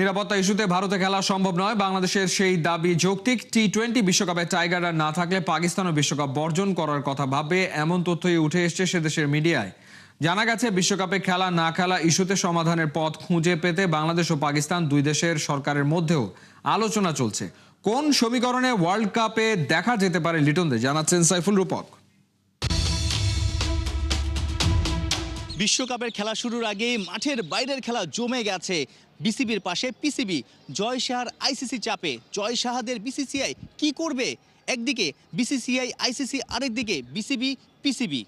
নিরাপত্তা ইস্যুতে ভারতে খেলা সম্ভব নয়। বাংলাদেশের সেই দাবি যৌক্তিক। টি টোয়েন্টি বিশ্বকাপে টাইগাররা না থাকলে পাকিস্তানও বিশ্বকাপ বর্জন করার কথা ভাবে এমন তথ্যই উঠে এসছে সে দেশের মিডিয়ায়। জানা গেছে, বিশ্বকাপে খেলা না খেলা ইস্যুতে সমাধানের পথ খুঁজে পেতে বাংলাদেশ ও পাকিস্তান দুই দেশের সরকারের মধ্যেও আলোচনা চলছে। কোন সমীকরণে ওয়ার্ল্ড কাপে দেখা যেতে পারে লিটনদের, জানাচ্ছেন সাইফুল রূপক। বিশ্বকাপের খেলা শুরুর আগে মাঠের বাইরের খেলা জমে গেছে। বিসিবির পাশে পিসিবি, জয় শাহার আইসিসি চাপে। জয় শাহাদের বিসিসিআই কি করবে? একদিকে বিসিসিআই, আইসিসি, আরেকদিকে বিসিবি, পিসিবি।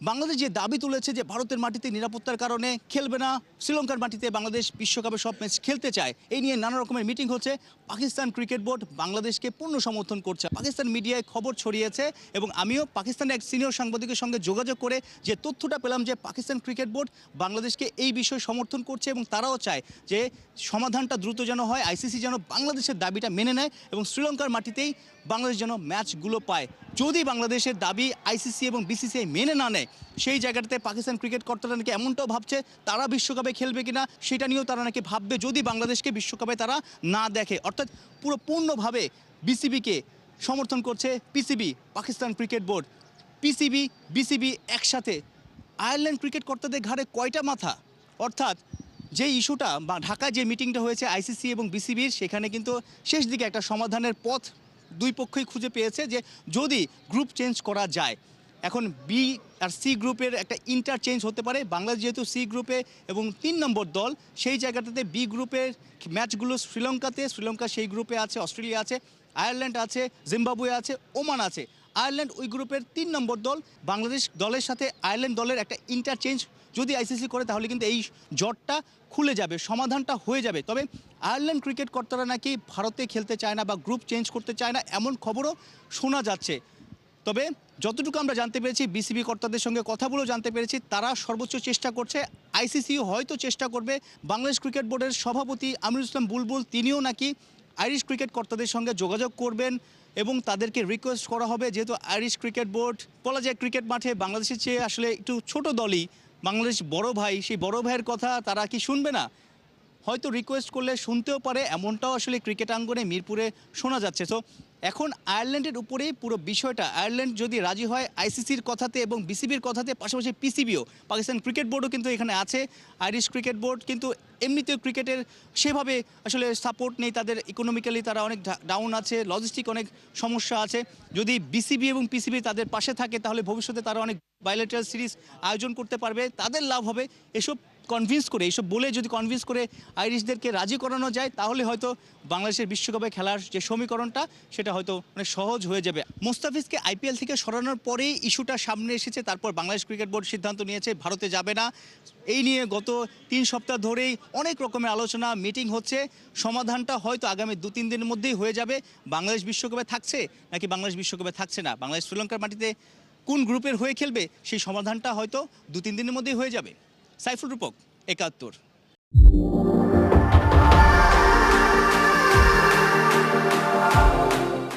বাংলাদেশ যে দাবি তুলেছে যে ভারতের মাটিতে নিরাপত্তার কারণে খেলবে না, শ্রীলঙ্কার মাটিতে বাংলাদেশ বিশ্বকাপে সব ম্যাচ খেলতে চায়, এই নিয়ে নানা রকমের মিটিং হচ্ছে। পাকিস্তান ক্রিকেট বোর্ড বাংলাদেশকে পূর্ণ সমর্থন করছে। পাকিস্তান মিডিয়ায় খবর ছড়িয়েছে এবং আমিও পাকিস্তানের এক সিনিয়র সাংবাদিকের সঙ্গে যোগাযোগ করে যে তথ্যটা পেলাম যে পাকিস্তান ক্রিকেট বোর্ড বাংলাদেশকে এই বিষয়ে সমর্থন করছে এবং তারাও চায় যে সমাধানটা দ্রুত যেন হয় আইসিসি যেন বাংলাদেশের দাবিটা মেনে নেয় এবং শ্রীলঙ্কার মাটিতেই বাংলাদেশ যেন ম্যাচগুলো পায়। যদি বাংলাদেশের দাবি আইসিসি এবং বিসিসিআই মেনে না নেয় সেই জায়গাটাতে পাকিস্তান ক্রিকেট কর্তারা নাকি এমনটাও ভাবছে, তারা বিশ্বকাপে খেলবে কিনা সেটা নিয়েও তারা নাকি ভাববে, যদি বাংলাদেশকে বিশ্বকাপে তারা না দেখে। অর্থাৎ পুরো পূর্ণভাবে বিসিবিকে সমর্থন করছে PCB Pakistan cricket board PCB BCB একসাথে। আয়ারল্যান্ড ক্রিকেট কর্তাদের ঘাড়ে কয়টা মাথা? অর্থাৎ যে ইস্যুটা বা ঢাকায় যে মিটিংটা হয়েছে আইসিসি এবং বিসিবির সেখানে কিন্তু শেষ দিকে একটা সমাধানের পথ দুই পক্ষই খুঁজে পেয়েছে যে যদি গ্রুপ চেঞ্জ করা যায়। এখন বি আর সি গ্রুপের একটা ইন্টারচেঞ্জ হতে পারে। বাংলাদেশ যেহেতু সি গ্রুপে এবং তিন নম্বর দল, সেই জায়গাটাতে বি গ্রুপের ম্যাচগুলো শ্রীলঙ্কাতে, শ্রীলঙ্কা সেই গ্রুপে আছে, অস্ট্রেলিয়া আছে, আয়ারল্যান্ড আছে, জিম্বাবুয়ে আছে, ওমান আছে। আয়ারল্যান্ড ওই গ্রুপের তিন নম্বর দল। বাংলাদেশ দলের সাথে আয়ারল্যান্ড দলের একটা ইন্টারচেঞ্জ যদি আইসিসি করে, তাহলে কিন্তু এই জটটা খুলে যাবে, সমাধানটা হয়ে যাবে। তবে আয়ারল্যান্ড ক্রিকেট কর্তারা নাকি ভারতে খেলতে চায় না বা গ্রুপ চেঞ্জ করতে চায় না, এমন খবরও শোনা যাচ্ছে। তবে যতটুকু আমরা জানতে পেরেছি, বিসিবি কর্তাদের সঙ্গে কথা বলেও জানতে পেরেছি, তারা সর্বোচ্চ চেষ্টা করছে, আইসিসিও হয়তো চেষ্টা করবে, বাংলাদেশ ক্রিকেট বোর্ডের সভাপতি আমিরুল ইসলাম বুলবুল, তিনিও নাকি আইরিশ ক্রিকেট কর্তাদের সঙ্গে যোগাযোগ করবেন এবং তাদেরকে রিকোয়েস্ট করা হবে, যেহেতু আইরিশ ক্রিকেট বোর্ড বলা যায় ক্রিকেট মাঠে বাংলাদেশের চেয়ে আসলে একটু ছোট দলই, বাংলাদেশ বড় ভাই, সেই বড় ভাইয়ের কথা তারা কি শুনবে না? হয়তো রিকোয়েস্ট করলে শুনতেও পারে, এমনটাও আসলে ক্রিকেট আঙ্গনে মিরপুরে শোনা যাচ্ছে। তো এখন আয়ারল্যান্ডের উপরেই পুরো বিষয়টা। আয়ারল্যান্ড যদি রাজি হয় আইসিসির কথাতে এবং বিসিবির কথাতে, পাশাপাশি পিসিবিও পাকিস্তান ক্রিকেট বোর্ডও কিন্তু এখানে আছে আইরিশ ক্রিকেট বোর্ড কিন্তু এমনিতেও ক্রিকেটের সেভাবে আসলে সাপোর্ট নেই, তাদের ইকোনমিক্যালি তারা অনেক ডাউন আছে লজিস্টিক অনেক সমস্যা আছে। যদি বিসিবি এবং পিসিবি তাদের পাশে থাকে, তাহলে ভবিষ্যতে তারা অনেক বাইলেটারাল সিরিজ আয়োজন করতে পারবে, তাদের লাভ হবে। এসব কনভিন্স করে, এইসব বলে যদি কনভিন্স করে আইরিশদেরকে রাজি করানো যায়, তাহলে হয়তো বাংলাদেশের বিশ্বকাপে খেলার যে সমীকরণটা, সেটা হয়তো অনেক সহজ হয়ে যাবে। মুস্তাফিজকে আইপিএল থেকে সরানোর পরেই ইস্যুটা সামনে এসেছে, তারপর বাংলাদেশ ক্রিকেট বোর্ড সিদ্ধান্ত নিয়েছে, ভারতে যাবে না। এই নিয়ে গত তিন সপ্তাহ ধরেই অনেক রকমের আলোচনা, মিটিং হচ্ছে। সমাধানটা হয়তো আগামী দু তিন দিনের মধ্যেই হয়ে যাবে। বাংলাদেশ বিশ্বকাপে থাকছে নাকি বাংলাদেশ বিশ্বকাপে থাকছে না? বাংলাদেশ, শ্রীলঙ্কার মাটিতে কোন গ্রুপের হয়ে খেলবে, সেই সমাধানটা হয়তো দু তিন দিনের মধ্যেই হয়ে যাবে। সাইফুল রূপক একাত্তর।